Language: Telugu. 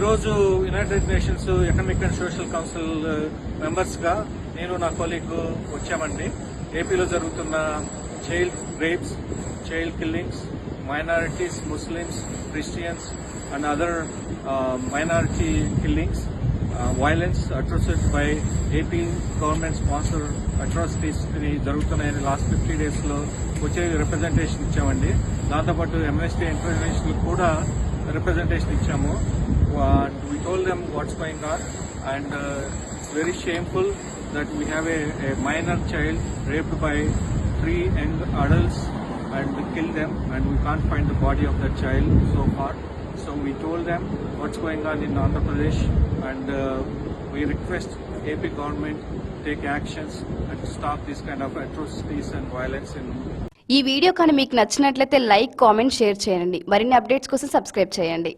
ఈరోజు United Nations Economic and Social Council మెంబర్స్గా నేను నా కొలీగ్ వచ్చామండి. ఏపీలో జరుగుతున్న child rapes child killings minorities Muslims Christians and other minority killings violence atrocity by AP government sponsor atrocities జరుగుతున్నాయని లాస్ట్ ఫిఫ్టీ డేస్లో వచ్చే రిప్రజెంటేషన్ ఇచ్చామండి. దాంతోపాటు ఎంఎస్టీ ఇంటర్నేషనల్ కూడా రిప్రజెంటేషన్ ఇచ్చాము. Them what's going on and uh, it's very shameful that we have a, a minor child raped by three young adults and kill them and we can't find the body of that child so far. So we told them what's going on in Andhra Pradesh and uh, we request AP government take actions and stop this kind of atrocities and violence in ఈ వీడియో కానీ మీకు నచ్చినట్లయితే లైక్ కామెంట్ షేర్ చేయండి మరిన్ని అప్డేట్స్ కోసం సబ్స్క్రైబ్ చేయండి